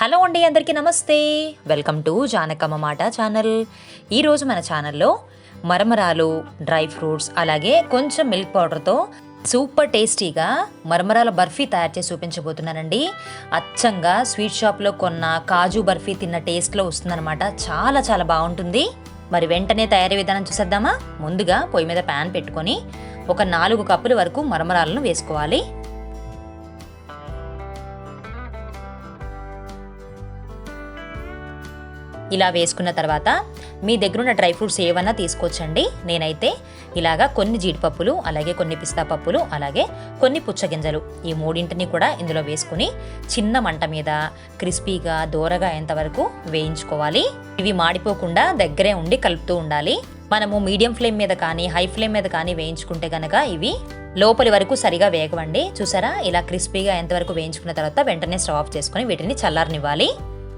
Hello అండి అందరికీ నమస్తే. వెల్కమ్ టు జానకమ్మ మాట ఛానల్. ఈరోజు మన ఛానల్లో మరమరాలు డ్రై ఫ్రూట్స్ అలాగే కొంచెం మిల్క్ పౌడర్తో సూపర్ టేస్టీగా మరమరాల బర్ఫీ తయారు చేసి చూపించబోతున్నానండి. అచ్చంగా స్వీట్ షాప్లో కొన్న కాజు బర్ఫీ తిన్న టేస్ట్లో వస్తుందన్నమాట. చాలా చాలా బాగుంటుంది. మరి వెంటనే తయారీ విధానం చూసేద్దామా? ముందుగా పొయ్యి మీద ప్యాన్ పెట్టుకొని ఒక నాలుగు కప్పుల వరకు మరమరాలను వేసుకోవాలి. ఇలా వేసుకున్న తర్వాత మీ దగ్గర ఉన్న డ్రై ఫ్రూట్స్ ఏవన్నా తీసుకోవచ్చండి నేనైతే ఇలాగా కొన్ని జీడిపప్పులు అలాగే కొన్ని పిస్తా పప్పులు అలాగే కొన్ని పుచ్చగింజలు ఈ మూడింటిని కూడా ఇందులో వేసుకుని చిన్న మంట మీద క్రిస్పీగా దూరగా అయ్యేంతవరకు వేయించుకోవాలి. ఇవి మాడిపోకుండా దగ్గరే ఉండి కలుపుతూ ఉండాలి. మనము మీడియం ఫ్లేమ్ మీద కానీ హై ఫ్లేమ్ మీద కానీ వేయించుకుంటే గనక ఇవి లోపలి వరకు సరిగా వేగవండి. చూసారా? ఇలా క్రిస్పీగా ఎంతవరకు వేయించుకున్న తర్వాత వెంటనే స్టవ్ ఆఫ్ చేసుకుని వీటిని చల్లారనివ్వాలి.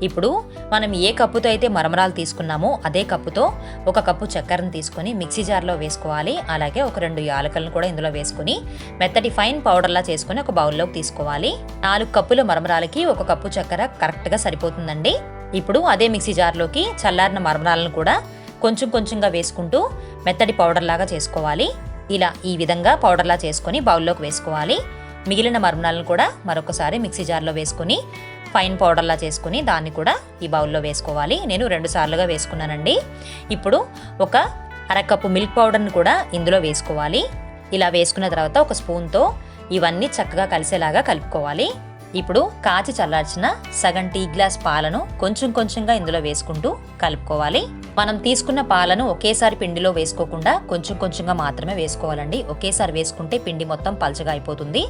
ఇప్పుడు మనం ఏ కప్పుతో అయితే మరమరాలు తీసుకున్నామో అదే కప్పుతో ఒక కప్పు చక్కెరను తీసుకొని మిక్సీ జార్లో వేసుకోవాలి. అలాగే ఒక రెండు యాలకలను కూడా ఇందులో వేసుకొని మెత్తటి ఫైన్ పౌడర్లా చేసుకొని ఒక బౌల్లోకి తీసుకోవాలి. నాలుగు కప్పుల మరమరాలకి ఒక కప్పు చక్కెర కరెక్ట్గా సరిపోతుందండి. ఇప్పుడు అదే మిక్సీ జార్లోకి చల్లారిన మరమరాలను కూడా కొంచెం కొంచెంగా వేసుకుంటూ మెత్తటి పౌడర్ లాగా చేసుకోవాలి. ఇలా ఈ విధంగా పౌడర్లా చేసుకొని బౌల్లోకి వేసుకోవాలి. మిగిలిన మరమరాలను కూడా మరొకసారి మిక్సీ జార్లో వేసుకొని ఫైన్ పౌడర్లా చేసుకుని దాన్ని కూడా ఈ బౌల్లో వేసుకోవాలి. నేను రెండు సార్లుగా వేసుకున్నానండి. ఇప్పుడు ఒక అరకప్పు మిల్క్ పౌడర్ని కూడా ఇందులో వేసుకోవాలి. ఇలా వేసుకున్న తర్వాత ఒక స్పూన్తో ఇవన్నీ చక్కగా కలిసేలాగా కలుపుకోవాలి. ఇప్పుడు కాచి చల్లార్చిన సగం టీ గ్లాస్ పాలను కొంచెం కొంచెంగా ఇందులో వేసుకుంటూ కలుపుకోవాలి. మనం తీసుకున్న పాలను ఒకేసారి పిండిలో వేసుకోకుండా కొంచెం కొంచెంగా మాత్రమే వేసుకోవాలండి. ఒకేసారి వేసుకుంటే పిండి మొత్తం పలచగా అయిపోతుంది.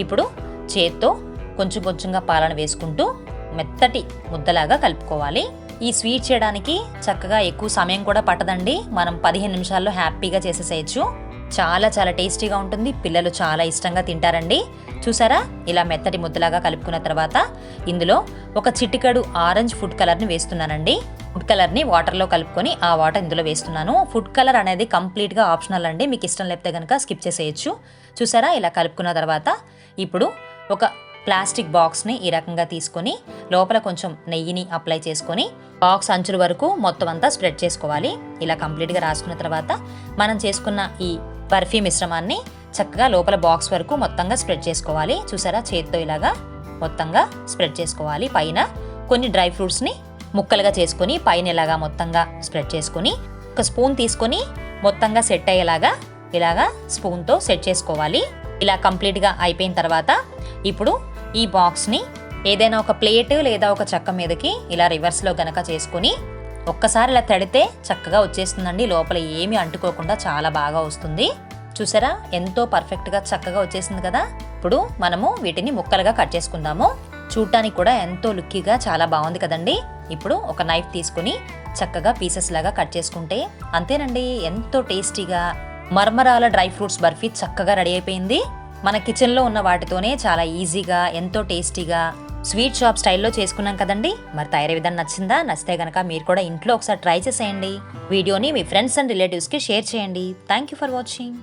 ఇప్పుడు చేత్తో కొంచెం కొంచెంగా పాలను వేసుకుంటూ మెత్తటి ముద్దలాగా కలుపుకోవాలి. ఈ స్వీట్ చేయడానికి చక్కగా ఎక్కువ సమయం కూడా పట్టదండి. మనం పదిహేను నిమిషాల్లో హ్యాపీగా చేసేసేయచ్చు. చాలా చాలా టేస్టీగా ఉంటుంది. పిల్లలు చాలా ఇష్టంగా తింటారండి. చూసారా? ఇలా మెత్తటి ముద్దలాగా కలుపుకున్న తర్వాత ఇందులో ఒక చిటికడు ఆరెంజ్ ఫుడ్ కలర్ని వేస్తున్నానండి. ఫుడ్ కలర్ని వాటర్లో కలుపుకొని ఆ వాటర్ ఇందులో వేస్తున్నాను. ఫుడ్ కలర్ అనేది కంప్లీట్గా ఆప్షనల్ అండి. మీకు ఇష్టం లేకపోతే కనుక స్కిప్ చేసేయచ్చు. చూసారా? ఇలా కలుపుకున్న తర్వాత ఇప్పుడు ఒక ప్లాస్టిక్ బాక్స్ని ఈ రకంగా తీసుకొని లోపల కొంచెం నెయ్యిని అప్లై చేసుకొని బాక్స్ అంచుల వరకు మొత్తం అంతా స్ప్రెడ్ చేసుకోవాలి. ఇలా కంప్లీట్గా రాసుకున్న తర్వాత మనం చేసుకున్న ఈ బర్ఫీ మిశ్రమాన్ని చక్కగా లోపల బాక్స్ వరకు మొత్తంగా స్ప్రెడ్ చేసుకోవాలి. చూసారా? చేత్తో ఇలాగా మొత్తంగా స్ప్రెడ్ చేసుకోవాలి. పైన కొన్ని డ్రై ఫ్రూట్స్ని ముక్కలుగా చేసుకొని పైన ఇలాగా మొత్తంగా స్ప్రెడ్ చేసుకొని ఒక స్పూన్ తీసుకొని మొత్తంగా సెట్ అయ్యేలాగా ఇలాగా స్పూన్తో సెట్ చేసుకోవాలి. ఇలా కంప్లీట్గా అయిపోయిన తర్వాత ఇప్పుడు ఈ బాక్స్ని ఏదైనా ఒక ప్లేట్ లేదా ఒక చెక్క మీదకి ఇలా రివర్స్లో గనక చేసుకుని ఒక్కసారి ఇలా తడితే చక్కగా వచ్చేస్తుందండి. లోపల ఏమీ అంటుకోకుండా చాలా బాగా వస్తుంది. చూసారా? ఎంతో పర్ఫెక్ట్గా చక్కగా వచ్చేసింది కదా? ఇప్పుడు మనము వీటిని ముక్కలుగా కట్ చేసుకుందాము. చూడటానికి కూడా ఎంతో లుక్కీగా చాలా బాగుంది కదండి. ఇప్పుడు ఒక నైఫ్ తీసుకుని చక్కగా పీసెస్ లాగా కట్ చేసుకుంటే అంతేనండి. ఎంతో టేస్టీగా మర్మరాల డ్రై ఫ్రూట్స్ బర్ఫీ చక్కగా రెడీ అయిపోయింది. మన కిచెన్లో ఉన్న వాటితోనే చాలా ఈజీగా ఎంతో టేస్టీగా స్వీట్ షాప్ స్టైల్లో చేసుకున్నాం కదండి? మరి తయారీ విధానం నచ్చిందా? నచ్చితే కనుక మీరు కూడా ఇంట్లో ఒకసారి ట్రై చేసేయండి. వీడియోని మీ ఫ్రెండ్స్ అండ్ రిలేటివ్స్కి షేర్ చేయండి. Thank you for watching